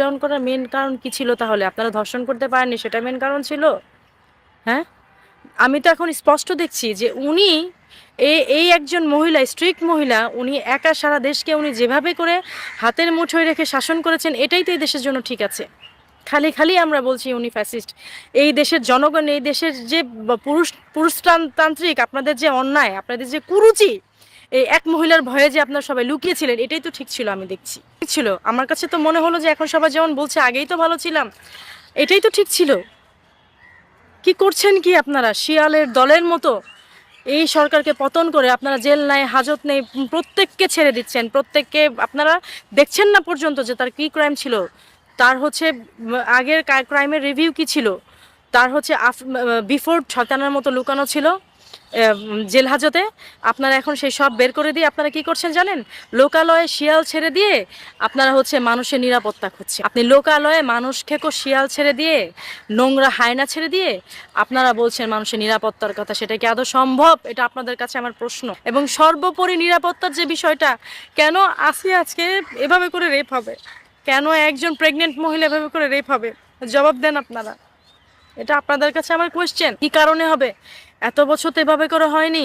Down করার main কারণ কি ছিল তাহলে? আপনারা ধর্ষণ করতে পারেননি, সেটা মেন কারণ ছিল? হ্যাঁ? আমি তো এখন স্পষ্ট দেখছি যে উনি এই একজন মহিলা স্ট্রিক্ট মহিলা, উনি একা সারা দেশকে উনি যেভাবে করে হাতের মুঠোয় রেখে শাসন করেছেন, এটাই তো এই দেশের জন্য ঠিক আছে। খালি খালি আমরা বলছি উনি ফ্যাসিস্ট এই দেশের জনগণ, এই দেশের যে পুরুষ, পুরুষতান্ত্রিক, আপনাদের যে অন্যায়, আপনাদের যে কুরুচি এই এক মহিলার ভয়ে যে আপনারা সবাই লুকিয়েছিলেন, এটাই তো ঠিক ছিল, আমি দেখছি। ঠিক ছিল। আমার কাছে তো মনে হলো যে এখন সবাই যেমন বলছে, আগেই তো ভালো ছিলাম। এটাই তো ঠিক ছিল। কি করছেন কি আপনারা? শিয়ালের দলের মতো? এই সরকারকে পতন করে আপনারা জেল নাই, হাজত নেই, প্রত্যেককে ছেড়ে দিচ্ছেন। প্রত্যেককে আপনারা দেখছেন না পর্যন্ত যে তার কি ক্রাইম ছিল। তার হচ্ছে, আগের ক্রাইমের রিভিউ কি ছিল? তার হচ্ছে বিফোর শতানের মতো লুকানো ছিল। জেল হাজতে। আপনারা এখন সেই সব বের করে দিয়ে আপনারা কি করছেন জানেন? লোকালয়ে শিয়াল ছেড়ে দিয়ে আপনারা হচ্ছে মানুষের নিরাপত্তা খুঁজছে আপনি লোকালয়ে মানুষ খেকো শিয়াল ছেড়ে দিয়ে, নোংরা হায়না ছেড়ে দিয়ে আপনারা বলছেন মানুষের নিরাপত্তার কথা। সেটা কি আদৌ সম্ভব? এটা আপনাদের কাছে আমার প্রশ্ন। এবং সর্বোপরি নিরাপত্তার যে বিষয়টা, কেন আসি আজকে এভাবে করে রেপ হবে? কেন একজন প্রেগনেন্ট মহিলা এভাবে করে রেপ হবে? জবাব দেন আপনারা। এটা আপনাদের কাছে আমার কোয়েশ্চেন কি কারণে হবে? এত বছর তো এভাবে করে হয়নি।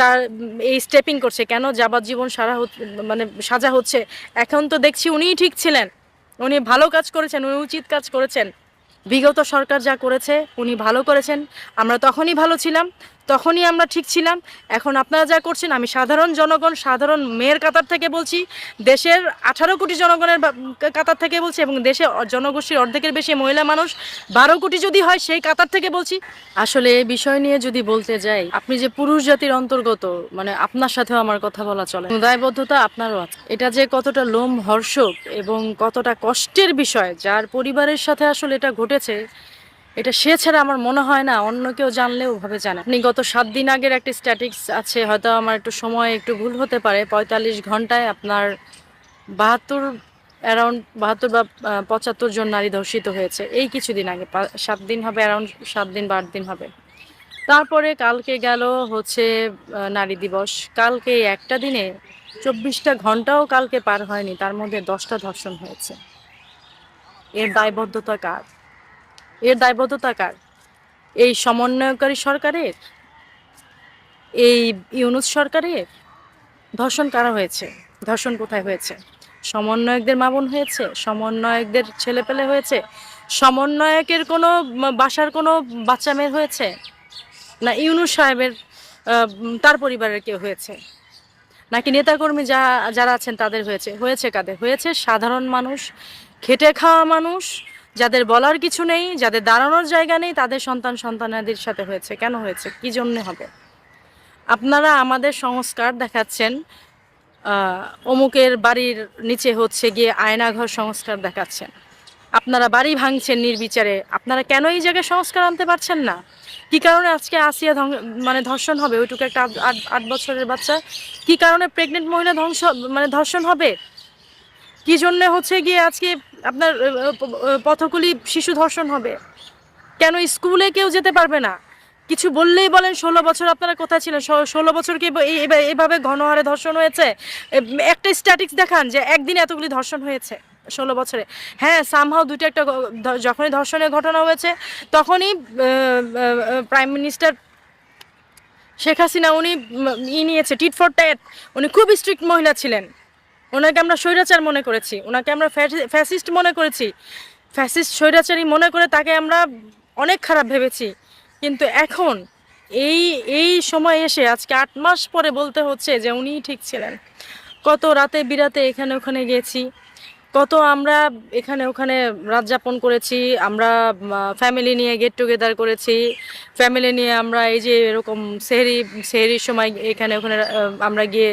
তার এই স্টেপিং করছে, কেন যাবজ্জীবন সারা মানে সাজা হচ্ছে? এখন তো দেখছি উনিই ঠিক ছিলেন। উনি ভালো কাজ করেছেন, উনি উচিত কাজ করেছেন। বিগত সরকার যা করেছে, উনি ভালো করেছেন। আমরা তখনই ভালো ছিলাম। তখনই আমরা ঠিক ছিলাম। এখন আপনারা যা করছেন, আমি সাধারণ জনগণ, সাধারণ মেয়ের কাতার থেকে বলছি, দেশের আঠারো কোটি জনগণের কাতার থেকে বলছি এবং দেশে জনগোষ্ঠীর অর্ধেকের বেশি মহিলা মানুষ, বারো কোটি যদি হয় সেই কাতার থেকে বলছি। আসলে এই বিষয় নিয়ে যদি বলতে যাই, আপনি যে পুরুষ জাতির অন্তর্গত মানে আপনার সাথেও আমার কথা বলা চলে। দায়বদ্ধতা আপনারও আছে। এটা যে কতটা লোম হর্ষক এবং কতটা কষ্টের বিষয়, যার পরিবারের সাথে আসলে এটা ঘটেছে এটা সে ছাড়া আমার মনে হয় না, অন্য কেউ জানলেও ভাবে জানে। আপনি গত সাত দিন আগের একটা স্ট্যাটিক্স আছে, হয়তো আমার একটু সময় একটু ভুল হতে পারে। পঁয়তাল্লিশ ঘন্টায় আপনার বাহাত্তর অ্যারাউন্ড বাহাত্তর বা পঁচাত্তর জন নারী ধর্ষিত হয়েছে। এই কিছুদিন আগে সাত দিন হবে অ্যারাউন্ড সাত দিন বা দিন হবে। তারপরে কালকে গেল হচ্ছে নারী দিবস। কালকে একটা দিনে চব্বিশটা ঘন্টাও কালকে পার হয়নি, তার মধ্যে দশটা ধর্ষণ হয়েছে। এর দায়বদ্ধতা কার? এর দায়বদ্ধতা কার? এই সমন্বয়কারী সরকারের? এই ইউনুস সরকারের? ধর্ষণ কারা হয়েছে? ধর্ষণ কোথায় হয়েছে? সমন্বয়কদের মামুন হয়েছে? সমন্বয়কদের ছেলেপেলে হয়েছে? সমন্বয়কের কোনো বাসার কোনো বাচ্চা মেয়ের হয়েছে? না ইউনুস সাহেবের তার পরিবারের কেউ হয়েছে? নাকি নেতাকর্মী যা, যারা আছেন তাদের হয়েছে? হয়েছে কাদের? হয়েছে সাধারণ মানুষ, খেটে খাওয়া মানুষ যাদের বলার কিছু নেই, যাদের দাঁড়ানোর জায়গা নেই, তাদের সন্তান সন্তানাদের সাথে হয়েছে। কেন হয়েছে? কি জন্য হবে? আপনারা আমাদের সংস্কার দেখাচ্ছেন। অমুকের বাড়ির নিচে হচ্ছে গিয়ে আয়নাঘর সংস্কার দেখাচ্ছেন। আপনারা বাড়ি ভাঙছেন নির্বিচারে। আপনারা কেন এই জায়গায় সংস্কার আনতে পারছেন না? কি কারণে আজকে আসিয়া মানে ধর্ষণ হবে? ওইটুকু একটা আট বছরের বাচ্চা। কি কারণে প্রেগনেন্ট মহিলা ধ্বংস মানে ধর্ষণ হবে? কি জন্য হচ্ছে গিয়ে আজকে আপনার পথকুলি শিশু ধর্ষণ হবে। কেন স্কুলে কেউ যেতে পারবে না? কিছু বললেই বলেন, ষোলো বছর আপনারা কোথায় ছিলেন? ষোলো বছর কি এভাবে ঘন হারে ধর্ষণ হয়েছে? একটা স্ট্যাটিক্স দেখান যে একদিন এতগুলি ধর্ষণ হয়েছে ষোলো বছরে। হ্যাঁ সামহাও দুটো একটা যখনই ধর্ষণের ঘটনা হয়েছে, তখনই প্রাইম মিনিস্টার শেখ হাসিনা, উনি ই নিয়েছে টিট ফর ট্যাট উনি খুব স্ট্রিক্ট মহিলা ছিলেন। ওনাকে আমরা স্বৈরাচার মনে করেছি, ওনাকে আমরা ফ্যাসিস্ট মনে করেছি। ফ্যাসিস্ট স্বৈরাচারী মনে করে তাকে আমরা অনেক খারাপ ভেবেছি। কিন্তু এখন এই এই সময় এসে আজকে আট মাস পরে বলতে হচ্ছে যে উনিই ঠিক ছিলেন। কত রাতে বিরাতে এখানে ওখানে গেছি কত আমরা এখানে ওখানে রাত যাপন করেছি, আমরা ফ্যামিলি নিয়ে গেট টুগেদার করেছি ফ্যামিলি নিয়ে আমরা এই যে এরকম সেহরি, সেহরির সময় এখানে ওখানে আমরা গিয়ে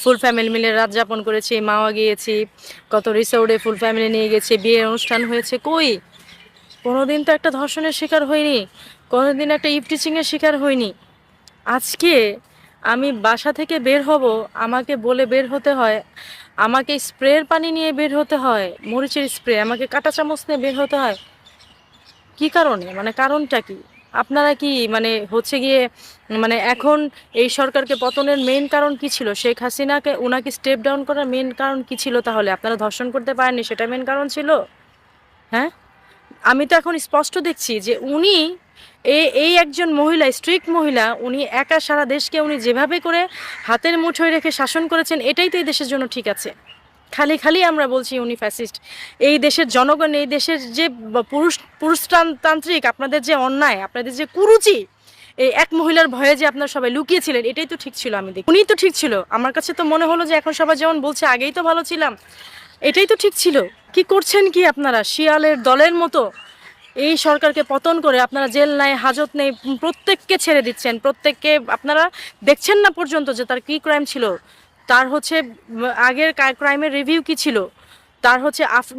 ফুল ফ্যামিলি মিলে রাত যাপন করেছি, মাওয়া গিয়েছি, কত রিসোর্টে ফুল ফ্যামিলি নিয়ে গেছি, বিয়ের অনুষ্ঠান হয়েছে কই? কোনোদিন তো একটা ধর্ষণের শিকার হয়নি কোনোদিন একটা ইফটিচিংয়ের শিকার হয়নি আজকে আমি বাসা থেকে বের হব, আমাকে বলে বের হতে হয়। আমাকে স্প্রের পানি নিয়ে বের হতে হয়, মরিচের স্প্রে। আমাকে কাঁটা চামচ নিয়ে বের হতে হয়। কি কারণে? মানে কারণটা কি? আপনারা কি মানে হচ্ছে গিয়ে মানে এখন এই সরকারকে পতনের মেইন কারণ কি ছিল? শেখ হাসিনাকে ওনাকে স্টেপ ডাউন করার মেইন কারণ কি ছিল তাহলে? আপনারা ধর্ষণ করতে পারেননি, সেটা মেইন কারণ ছিল? হ্যাঁ? আমি তো এখন স্পষ্ট দেখছি যে উনি এই একজন মহিলা, স্ট্রিক্ট মহিলা, উনি একা সারা দেশকে উনি যেভাবে করে হাতের মুঠোয় রেখে শাসন করেছেন, এটাই তো এই দেশের জন্য ঠিক আছে। খালি খালি আমরা বলছি উনি ফ্যাসিস্ট এই দেশের জনগণ, এই দেশের যে পুরুষ, পুরুষতান্ত্রিক, আপনাদের যে অন্যায়, আপনাদের যে কুরুচি, এই এক মহিলার ভয়ে যে আপনারা সবাই লুকিয়েছিলেন, এটাই তো ঠিক ছিল আমি দেখি। উনি তো ঠিক ছিল। আমার কাছে তো মনে হলো যে এখন সবাই যেমন বলছে, আগেই তো ভালো ছিলাম। এটাই তো ঠিক ছিল। কি করছেন কি আপনারা? শিয়ালের দলের মতো? এই সরকারকে পতন করে আপনারা জেল নাই, হাজত নেই, প্রত্যেককে ছেড়ে দিচ্ছেন। প্রত্যেককে আপনারা দেখছেন না পর্যন্ত যে তার কি ক্রাইম ছিল। তার হচ্ছে আগের ক্রাইমের রিভিউ কি ছিল? তার হচ্ছে